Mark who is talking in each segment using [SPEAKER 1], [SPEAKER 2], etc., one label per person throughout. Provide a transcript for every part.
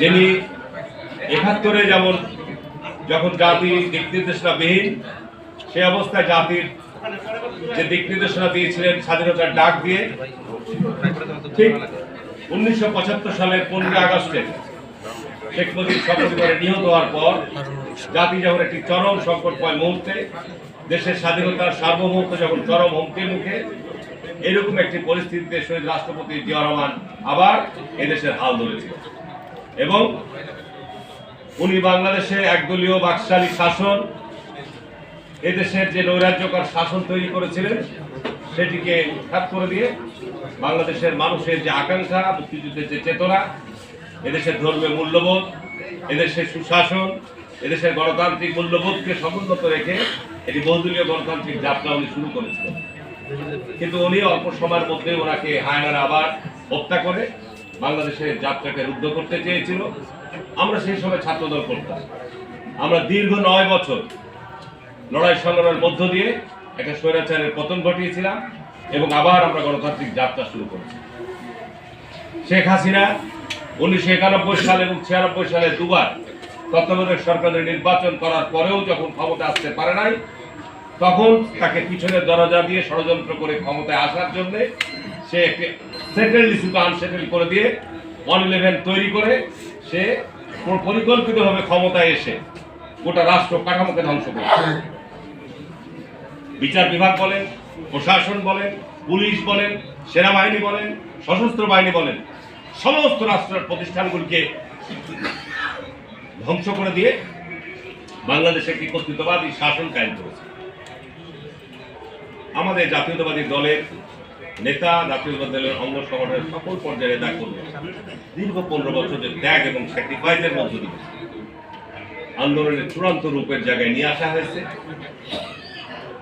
[SPEAKER 1] যিনি একাত্তরে যেমন যখন জাতি দিক নির্দেশনা বিহীন সে অবস্থায় জাতির যে দিক নির্দেশনা দিয়েছিলেন, স্বাধীনতার ডাক দিয়ে, ঠিক উনিশশো পঁচাত্তর সালের পনেরোই আগস্টে শেখ মুজিব সপরিবারে নিহত হওয়ার পর জাতি যখন একটি চরম সংকটময় মুহূর্তে দেশের স্বাধীনতার সার্বভৌমত্ব যখন চরম হুমকির মুখে, এরকম একটি পরিস্থিতিতে শহীদ রাষ্ট্রপতি জিয়া রহমান আবার এদেশের হাল ধরেছিল এবং উনি বাংলাদেশে একদলীয় বাকশালী শাসন, এদেশের যে নৈরাজ্যকর শাসন তৈরি করেছিলেন, সেটিকে উৎখাত করে দিয়ে বাংলাদেশের মানুষের যে আকাঙ্ক্ষা, মুক্তিযুদ্ধের যে চেতনা, এদেশের ধর্মীয় মূল্যবোধ, এদেশের সুশাসন, এদেশের গণতান্ত্রিক মূল্যবোধকে সমুন্নত রেখে এটি বহুদলীয় গণতান্ত্রিক যাত্রা উনি শুরু করেছিলেন। কিন্তু উনি অল্প সময়ের মধ্যে ওনাকে হায়নার আবার হত্যা করে বাংলাদেশের যাত্রাকে রুদ্ধ করতে চেয়েছিল। আমরা সেই সময় ছাত্রদল করতাম। আমরা দীর্ঘ নয় বছর লড়াই সংগ্রামের মধ্য দিয়ে একটা স্বৈরাচারের পতন ঘটিয়েছিলাম এবং আবার আমরা গণতান্ত্রিক যাত্রা শুরু করেছি। শেখ হাসিনা উনিশশো একানব্বই সাল এবং ছিয়ানব্বই সালে দুবার তত্ত্বাবধায়ক সরকারের নির্বাচন করার পরেও যখন ক্ষমতা আসতে পারে নাই, তখন তাকে পিছনের দরজা দিয়ে ষড়যন্ত্র করে ক্ষমতায় আসার জন্য সে সেটেল ইস্যুকে আনসেটেল করে দিয়ে ওয়ান ইলেভেন তৈরি করে, সে পরিকল্পিতভাবে ক্ষমতায় এসে গোটা রাষ্ট্র কাঠামোকে ধ্বংস করে। বিচার বিভাগ বলেন, প্রশাসন বলেন, পুলিশ বলেন, সেনাবাহিনী বলেন, সশস্ত্র বাহিনী বলেন, সমস্ত রাষ্ট্রের প্রতিষ্ঠানগুলিকে ধ্বংস করে দিয়ে বাংলাদেশে একটি কর্তৃত্ববাদী শাসন কায়েম করেছে। আমাদের জাতীয়তাবাদী দলের নেতা জাতীয়তাবাদী দলের অঙ্গ সংগঠনের সকল পর্যায়ে করবে দীর্ঘ পনেরো বছর যে ত্যাগ এবং স্যাক্রিফাইসের মধ্য দিয়ে আন্দোলনের চূড়ান্ত রূপের জায়গায় নিয়ে আসা হয়েছে।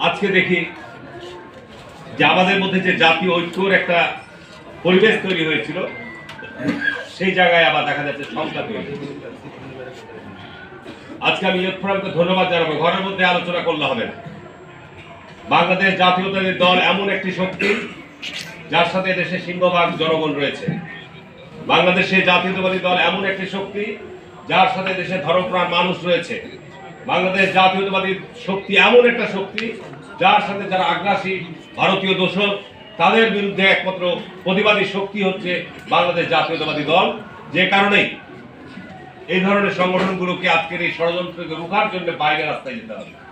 [SPEAKER 1] আজকে দেখি যে আমাদের মধ্যে যে জাতীয় ঐক্যর একটা পরিবেশ তৈরি হয়েছিল, সেই জায়গায় আবার দেখা যাচ্ছে সংখ্যা তৈরি আজকে আমি ফোরামকে ধন্যবাদ জানাব, ঘরের মধ্যে আলোচনা করলে হবে না। বাংলাদেশ জাতীয়তাবাদী দল এমন একটি শক্তি যার সাথে দেশে সিংহভাগ জনগণ রয়েছে। বাংলাদেশে জাতীয়তাবাদী দল এমন একটি শক্তি যার সাথে দেশে ধর্মপ্রাণ মানুষ রয়েছে। বাংলাদেশ জাতীয়তাবাদী শক্তি এমন একটা শক্তি যার সাথে যারা আগ্রাসী ভারতীয় দোষক তাদের বিরুদ্ধে একমাত্র প্রতিবাদী শক্তি হচ্ছে বাংলাদেশ জাতীয়তাবাদী দল। যে কারণেই এই ধরনের সংগঠনগুলোকে আজকের এই ষড়যন্ত্রকে রোখার জন্য বাইরে রাস্তায় যেতে হবে।